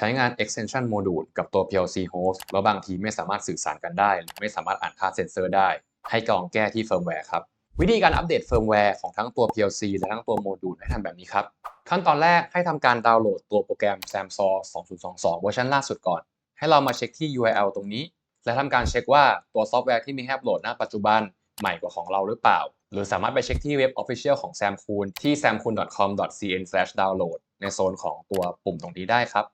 ช้งาน extension module กับตัว PLC host แล้วบางทีไม่สามารถสื่อสารกันได้ หรือไม่สามารถอ่านค่าเซนเซอร์ได้ ให้กรองแก้ที่เฟิร์มแวร์ครับ วิธีการอัปเดตเฟิร์มแวร์ของทั้งตัว PLC และทั้งตัวโมดูลให้ทำแบบนี้ครับ ขั้นตอนแรกให้ทำการดาวน์โหลดตัวโปรแกรม SAMSOR 2022 เวอร์ชันล่าสุดก่อน ให้เรามาเช็คที่ URL ตรงนี้ และทำการเช็คว่าตัวซอฟต์แวร์ที่มีให้อัปโหลดณปัจจุบันใหม่กว่าของเราหรือเปล่า หรือสามารถไปเช็คที่เว็บ Official ของ samkoon ที่ samkoon.com.cn/download ในโซนของตัวปุ่มตรงนี้ได้ครับ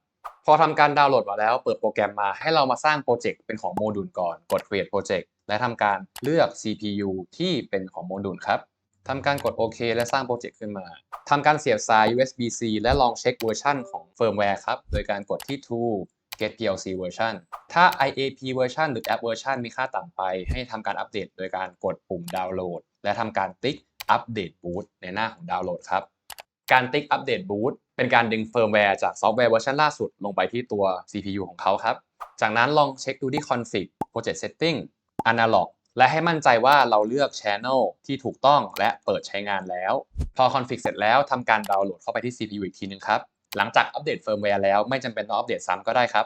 พอทำการดาวน์โหลดมาแล้ว เปิดโปรแกรมมาให้เรามาสร้างโปรเจกต์เป็นของโมดูลก่อน กด create project และทำการเลือก CPU ที่เป็นของโมดูลครับทำการกดโอเคและสร้างโปรเจกต์ขึ้นมาทำการเสียบสาย USB-C และลองเช็คเวอร์ชันของเฟิร์มแวร์ครับ โดยการกดที่ tool get PLC version ถ้า IAP version หรือ app version มีค่าต่ำไป ให้ทำการอัปเดตโดยการกดปุ่มดาวน์โหลด และทำการติ๊ก update boot ในหน้าของดาวน์โหลดครับ การติ๊ก update boot เป็นการดึงเฟิร์มแวร์จากซอฟต์แวร์เวอร์ชันล่าสุดลงไปที่ตัว CPU ของเขาครับ จากนั้นลองเช็คดูที่ config project setting analog และให้มั่นใจว่าเราเลือก channel ที่ถูกต้องและเปิดใช้งานแล้ว พอ config เสร็จแล้วทำการดาวน์โหลดเข้าไปที่ CPU อีกทีนึงครับ หลังจากอัปเดตเฟิร์มแวร์แล้วไม่จำเป็นต้องอัปเดตซ้ำก็ได้ครับ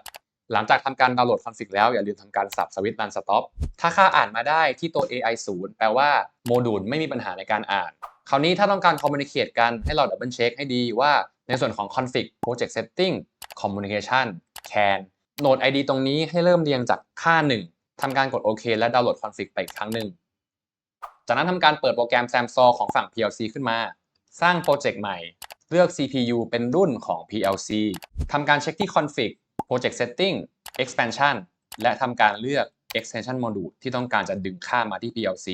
หลังจากทำการดาวน์โหลดคอนฟิกแล้วอย่าลืมทำการสับสวิตช์ run stop ถ้าค่าอ่านมาได้ที่ตัว AI 0แปลว่าโมดูลไม่มีปัญหาในการอ่าน คราวนี้ถ้าต้องการ communicate กันให้เราดับเบิลเช็คให้ดีว่าในส่วนของ config project setting communication can node ID ตรงนี้ให้เริ่มเรียงจากค่า 1ทำการกดโอเคและดาวน์โหลด config ไปอีกครั้งหนึ่ง จากนั้นทำการเปิดโปรแกรม SAMSOR ของฝั่ง PLC ขึ้นมา สร้างโปรเจกต์ใหม่ เลือก CPU เป็นรุ่นของ PLC ทำการเช็คที่ config project setting expansion และทำการเลือก extension module ที่ต้องการจะดึงค่ามาที่ PLC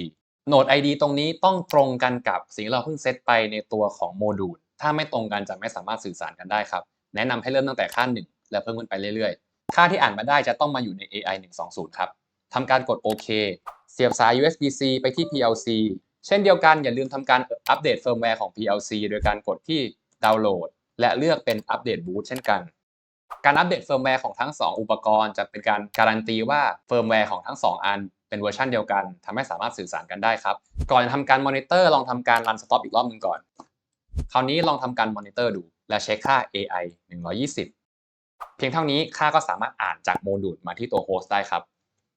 Node ID ตรงนี้ต้องตรงกันกับสิ่งที่เราเพิ่งเซตไปในตัวของโมดูล ถ้าไม่ตรงกันจะไม่สามารถสื่อสารกันได้ครับ แนะนำให้เริ่มตั้งแต่ค่า 1 และเพิ่มขึ้นไปเรื่อยๆ ค่าที่อ่านมาได้จะต้องมาอยู่ใน AI 120 ครับทำการกดโอเคเสียบสาย USB-C ไปที่ PLC เช่นเดียวกันอย่าลืมทำการอัปเดตเฟิร์มแวร์ของ PLC โดยการกดที่ดาวน์โหลด และเลือกเป็นอัปเดตบูตเช่นกัน การอัปเดตเฟิร์มแวร์ของทั้ง 2 อุปกรณ์จะเป็นการการันตีว่าเฟิร์มแวร์ของทั้ง 2 อัน เป็นเวอร์ชันเดียวกันทำให้สามารถสื่อสารกันได้ครับ ก่อนจะทำการมอนิเตอร์ลองทำการรันสต็อปอีกรอบหนึ่งก่อน คราวนี้ลองทำการมอนิเตอร์ดู และเช็คค่า AI 120 เพียงเท่านี้ค่าก็สามารถอ่านจากโมดูลมาที่ตัวโฮสต์ได้ครับ